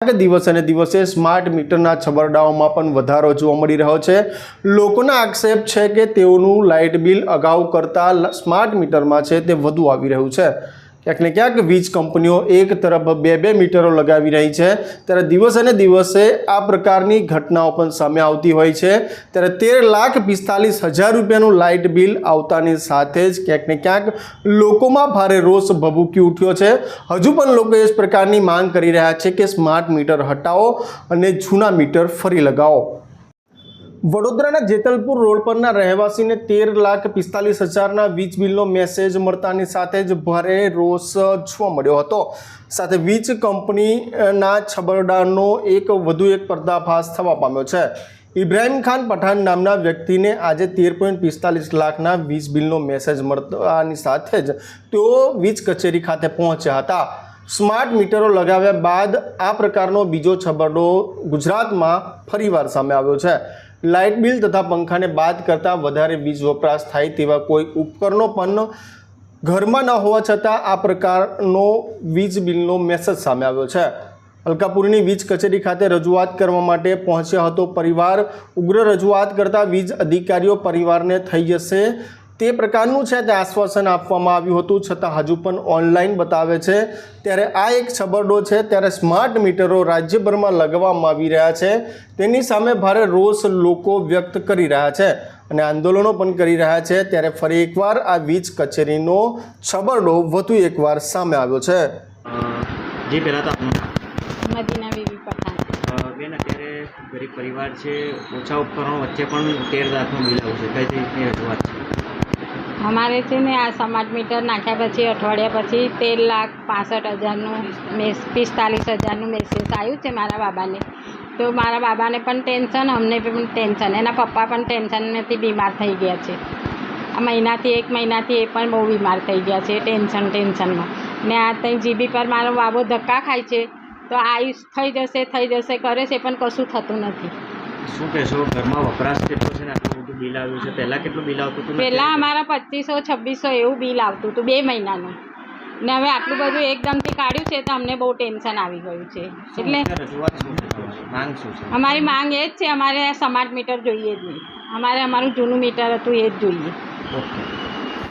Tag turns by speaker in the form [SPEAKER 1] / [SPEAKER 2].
[SPEAKER 1] દિવસે દિવસે સ્માર્ટ મીટરના છબરડાઓમાં પણ વધારો જોવા મળી રહ્યો છે. લોકોના આક્ષેપ છે કે તેઓનું લાઇટ બિલ અગાઉ કરતાં સ્માર્ટ મીટરમાં છે તે વધુ આવી રહ્યું છે. ક્યાંક ને ક્યાંક વીજ કંપનીઓ એક તરફ બે બે મીટરો લગાવી રહી છે. ત્યારે દિવસે દિવસે આ પ્રકારની ઘટનાઓ પણ સામે આવતી હોય છે. ત્યારે તેર લાખ પિસ્તાલીસ હજાર રૂપિયાનું લાઇટ બિલ આવતાની સાથે જ ક્યાંક ને ક્યાંક લોકોમાં ભારે રોષ ભભૂકી ઉઠ્યો છે. હજુ પણ લોકો એ જ પ્રકારની માંગ કરી રહ્યા છે કે સ્માર્ટ મીટર હટાવો અને જૂના મીટર ફરી લગાવો. વડોદરાના જેતલપુર રોડ પરના રહેવાસીને તેર લાખ પિસ્તાલીસ હજારના વીજ બિલનો મેસેજ મળતાની સાથે જ ભારે રોષ જોવા મળ્યો હતો. સાથે વીજ કંપનીના છબરડાનો એક વધુ એક પર્દાફાશ થવા પામ્યો છે. ઇબ્રાહિમ ખાન પઠાણ નામના વ્યક્તિને આજે તેર પોઈન્ટ પિસ્તાલીસ લાખના વીજ બિલનો મેસેજ મળતાની સાથે જ તેઓ વીજ કચેરી ખાતે પહોંચ્યા હતા. સ્માર્ટ મીટરો લગાવ્યા બાદ આ પ્રકારનો બીજો છબરડો ગુજરાતમાં ફરીવાર સામે આવ્યો છે. લાઇટ બિલ તથા પંખાને બાદ કરતાં વધારે વીજ વપરાશ થાય તેવા કોઈ ઉપકરણો પણ ઘરમાં ન હોવા છતાં આ પ્રકારનો વીજ બિલનો મેસેજ સામે આવ્યો છે. અલકાપુરીની વીજ કચેરી ખાતે રજૂઆત કરવા માટે પહોંચ્યો હતો પરિવાર. ઉગ્ર રજૂઆત કરતા વીજ અધિકારીઓ પરિવારને થઈ જશે. તે પ્રકારનું છે તે આશ્વાસન આપવામાં આવ્યું હતું. છતાં હજુ પણ ઓનલાઈન બતાવે છે. ત્યારે આ એક છબરડો છે. ત્યારે સ્માર્ટ મીટરો રાજ્યભરમાં લગાવવામાં આવી રહ્યા છે. તેની સામે ભારે રોષ લોકો વ્યક્ત કરી રહ્યા છે અને આંદોલનો પણ કરી રહ્યા છે. ત્યારે ફરી એકવાર આ વીજ કચેરીનો છબરડો વધુ એકવાર સામે આવ્યો છે.
[SPEAKER 2] જી પહેલાં તો
[SPEAKER 3] મદીના બીબી પઠાણ.
[SPEAKER 2] બેન અત્યારે ગરીબ પરિવાર છે. ઓછા ઉપકરણો વચ્ચે પણ તેર લાખનું બિલ આવશે. કઈ રીતની રજૂઆત છે?
[SPEAKER 3] અમારે છે ને આ સમાજ મીટર નાખ્યા પછી, અઠવાડિયા પછી તેર લાખ પાસઠ હજારનું મેસ પિસ્તાલીસ હજારનું મેસેજ આવ્યું છે મારા બાબાને. તો મારા બાબાને પણ ટેન્શન, અમને પણ ટેન્શન. એના પપ્પા પણ ટેન્શનથી બીમાર થઈ ગયા છે. આ મહિનાથી એક મહિનાથી એ પણ બહુ બીમાર થઈ ગયા છે, ટેન્શન, ટેન્શનમાં. ને આ ત્યાં જીબી પર મારો બાબો ધક્કા ખાય છે, તો આયુષ થઈ જશે થઈ જશે, કરે છે, પણ કશું થતું નથી.
[SPEAKER 2] શું કહેશો? ઘરમાં વપરાશ કેટલો છે ને બિલ આવ્યું છે? પહેલાં કેટલું બિલ આવતું હતું
[SPEAKER 3] પહેલાં અમારા પચીસો છવ્વીસો એવું બિલ આવતું હતું બે મહિનાનું. ને હવે આટલું બધું એકદમથી કાઢ્યું છે તો અમને બહુ ટેન્શન આવી ગયું છે. એટલે
[SPEAKER 2] રજૂઆત શું છે? તમારી? માંગ શું છે?
[SPEAKER 3] અમારી માંગ એ જ છે અમારે સ્માર્ટ મીટર જોઈએ જ નહીં. અમારે અમારું જૂનું મીટર હતું એ જ જોઈએ.
[SPEAKER 2] ઓકે.